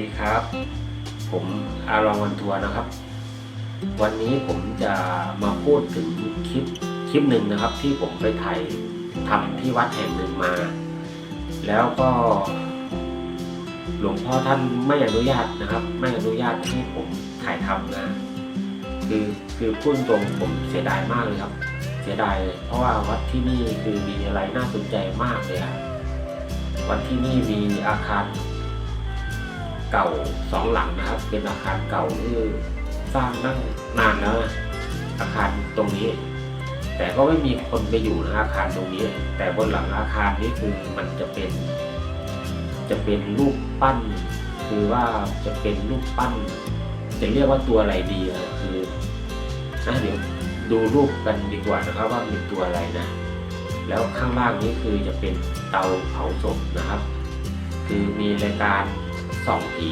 ดีครับ ผมอารองวันทัวร์นะครับ วันนี้ผมจะมาพูดถึงคลิปคลิปหนึ่งนะครับ ที่ผมไปถ่ายทำที่วัดแห่งหนึ่งมา แล้วก็ หลวงพ่อท่านไม่อนุญาตนะครับ ไม่อนุญาตให้ผมถ่ายทำนะคือคือพูดตรงผมเสียดายมากเลยครับ เสียดายเลยเพราะว่าวัดที่นี่คือมีอะไรน่าสนใจมากเลยอะวัดที่นี่มีอาคาร เก่าสองหลังนะครับ เป็นอาคารเก่าที่สร้างนั่งนานแล้วนะอาคารตรงนี้ แต่ก็ไม่มีคนไปอยู่นะอาคารตรงนี้ แต่บนหลังอาคารนี้คือมันจะเป็น จะเป็นรูปปั้น คือว่าจะเป็นรูปปั้น จะเรียกว่าตัวอะไรดีอะคือนะเดี๋ยวดูรูปกันดีกว่านะครับว่าเป็นตัวอะไรนะ แล้วข้างล่างนี้คือจะเป็นเตาเผาศพนะครับ คือมีรายการ ส่องผี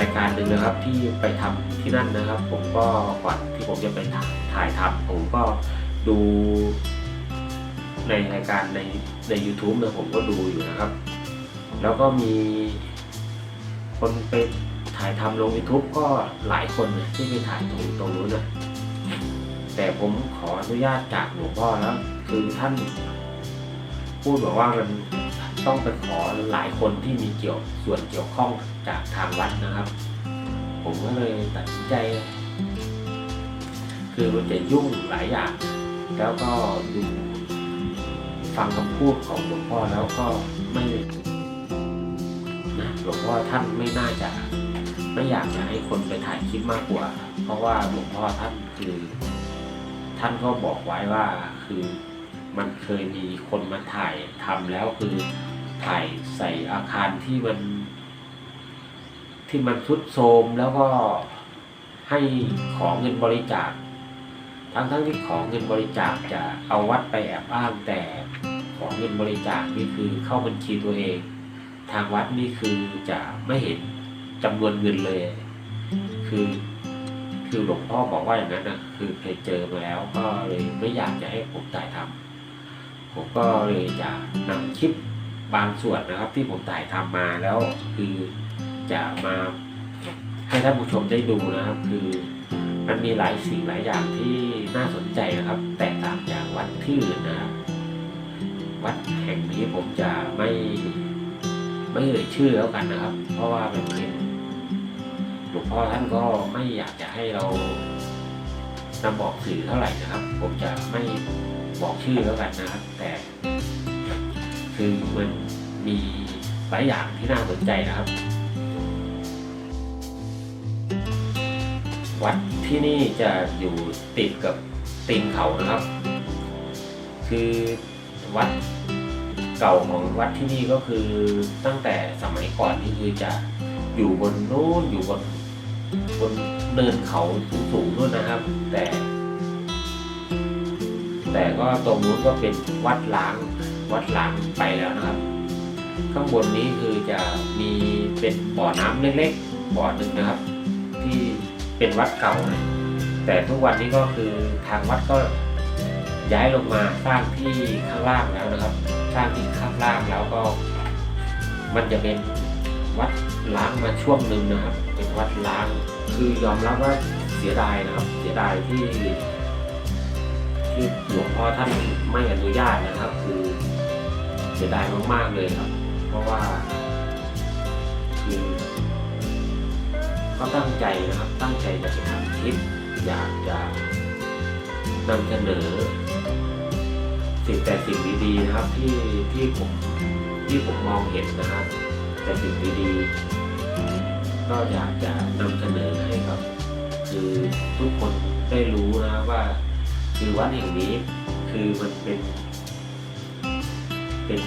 รายการหนึ่งนะครับที่ไปทำที่นั่นนะครับ ผมก็ก่อนที่ผมจะไปถ่ายทำผมก็ดูในรายการในใน u t u b e เนี่ยผมก็ดูอยู่นะครับ แล้วก็มีคนไปถ่ายทำลง YouTube ก็หลายคนนะที่ไปถ่ายตรงตรงนู้นนะแต่ผมขออนุญาตจากหลวงพ่อแล้ว คือท่าน พูดบอกว่ามันต้องไปขอหลายคนที่มีเกี่ยวส่วนเกี่ยวข้องจากทางวัดนะครับ ผมก็เลยตัดสินใจ คือมันจะยุ่งหลายอย่าง แล้วก็ดูฟังคำพูดของหลวงพ่อแล้วก็ไม่นะหลวงพ่อท่านไม่น่าจะไม่อยากจะให้คนไปถ่ายคลิปมากกว่า เพราะว่าหลวงพ่อท่านคือ ท่านก็บอกไว้ว่าคือ มันเคยมีคนมาถ่ายทำแล้วคือถ่ายใส่อาคารที่มัน ที่มันทรุดโทรมแล้วก็ให้ของเงินบริจาค ทั้งทั้งที่ของเงินบริจาคจะเอาวัดไปแอบอ้างแต่ของเงินบริจาคนี่คือเข้าบัญชีตัวเอง ทางวัดนี่คือจะไม่เห็นจำนวนเงินเลย คือคือหลวงพ่อบอกว่าอย่างนั้นนะคือเคยเจอมาแล้วก็เลยไม่อยากจะให้ผมถ่ายทำ ผมก็เลยจะนำคลิปบางส่วนนะครับ ที่ผมถ่ายทำมาแล้วคือจะมาให้ท่านผู้ชมได้ดูนะครับ คือมันมีหลายสิ่งหลายอย่างที่น่าสนใจนะครับ แตกต่างจากวัดที่อื่นนะครับวัดแห่งนี้ผมจะไม่ไม่เอ่ยชื่อแล้วกันนะครับ เพราะว่าเป็นเป็นหลวงพ่อท่านก็ไม่อยากจะให้เรานำบอกสื่อเท่าไหร่นะครับ ผมจะไม่ บอกชื่อแล้วกันนะครับ แต่คือมันมีหลายอย่างที่น่าสนใจนะครับ วัดที่นี่จะอยู่ติดกับตีนเขานะครับ คือวัดเก่าของวัดที่นี่ก็คือตั้งแต่สมัยก่อนนี่คือจะอยู่บนนู้นอยู่บนบนเนินเขาสูงๆนู่นนะครับ แต่ แต่ก็ตรงนู้นก็เป็นวัดล้างวัดล้างไปแล้วนะครับ ข้างบนนี้คือจะมีเป็นบ่อน้ำเล็กๆบ่อหนึ่งนะครับ ที่เป็นวัดเก่านะแต่ทุกวันนี้ก็คือทางวัดก็ย้ายลงมาสร้างที่ข้างล่างแล้วนะครับ สร้างที่ข้างล่างแล้วก็ มันจะเป็นวัดล้างมาช่วงหนึ่งนะครับ เป็นวัดล้างคือยอมรับว่าเสียดายนะครับ เสียดายที่ ที่หลวงพ่อท่านไม่อนุญาตนะครับ คือเสียดายมากๆเลยครับ เพราะว่าคือก็ตั้งใจนะครับ ตั้งใจจะทำคลิปอยากจะนำเสนอสิ่งแต่สิ่งดีๆนะครับ ที่ที่ผมที่ผมมองเห็นนะครับ แต่สิ่งดีๆก็อยากจะนำเสนอให้กับ คือทุกคนได้รู้นะว่า คือวัดแห่งนี้คือมันเป็น เป็น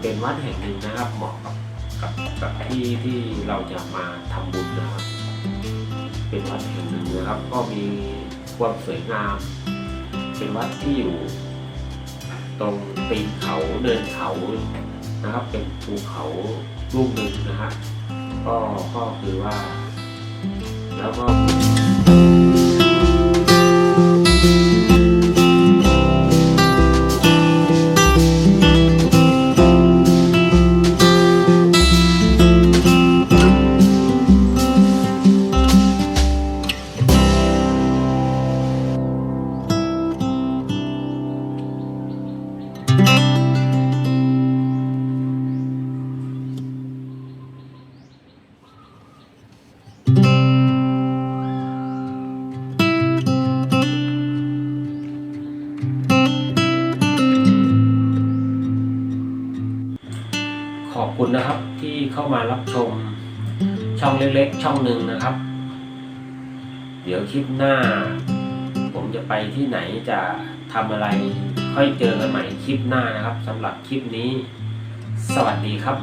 เป็นวัดแห่งหนึ่งนะครับเหมาะกับกับกับที่ที่เราจะมาทำบุญนะครับ เป็นวัดแห่งหนึ่งนะครับ ก็มีความสวยงาม เป็นวัดที่อยู่ ตรงตีนเขาเดินเขานะครับ เป็นภูเขาลูกหนึ่งนะฮะก็ก็คือว่า แล้วก็ คุณนะครับที่เข้ามารับชมช่องเล็กๆ ช่องหนึ่งนะครับ เดี๋ยวคลิปหน้า ผมจะไปที่ไหนจะทำอะไร ค่อยเจอกันใหม่คลิปหน้านะครับสำหรับคลิปนี้ สวัสดีครับ